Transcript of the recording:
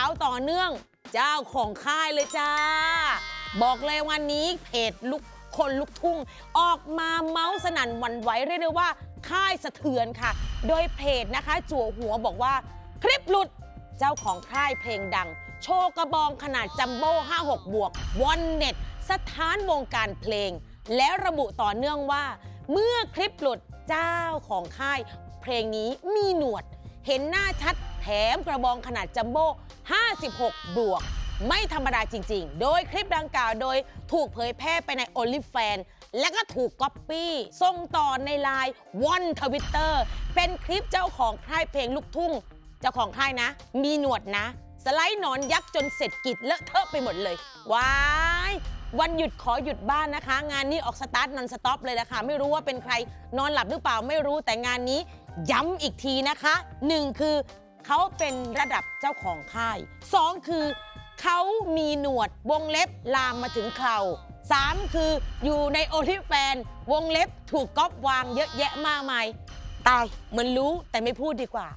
าวต่อเนื่อง เจ้าของค่ายเลยจ้า บอกเลยวันนี้เพจลุกคนลุกทุ่ง ออกมาเมาส์สนั่นวันไหวเรียกได้ว่าค่ายสะเทือนค่ะ โดยเพจนะคะ จั่วหัวบอกว่า คลิปหลุดเจ้าของค่ายเพลงดัง โชว์กระบองขนาดจัมโบ้56 บวกวอนเน็ตสถานวงการเพลง แล้วระบุต่อเนื่องว่า เมื่อคลิปหลุดเจ้าของค่าย เพลงนี้มีหนวด เห็นหน้าชัด มกระบองขนาดจัมโบ้56 บวก ไม่ธรรมดาจริง ๆ โดยคลิปดังกล่าวโดยถูกเผยแพร่ไปใน o อลิแฟนและก็ถูกก๊อปปี้ส่งต่อในไลน์วอนทวิตเตอร์เป็นคลิปเจ้าของค่ายเพลงลูกทุ่ง เจ้าของค่ายนะ มีหนวดนะ สไลด์หนอนยักษ์จนเสร็จกิจเลอะเทอะไปหมดเลยว้ายวันหยุดขอหยุดบ้านนะคะ งานนี้ออกสตาร์ทนอนสต็อปเลยนะคะไม่รู้ว่าเป็นใครนอนหลับหรือเปล่าไม่รู้แต่งานนี้ย้ำอีกทีนะคะหนึ่งคือ เขาเป็นระดับเจ้าของค่ายสองคือ เขามีหนวดวงเล็บลามมาถึงเข่าสามคืออยู่ในโอลิแฟน วงเล็บถูกก๊อปวางเยอะแยะมากมาย ตายเหมือนรู้แต่ไม่พูดดีกว่า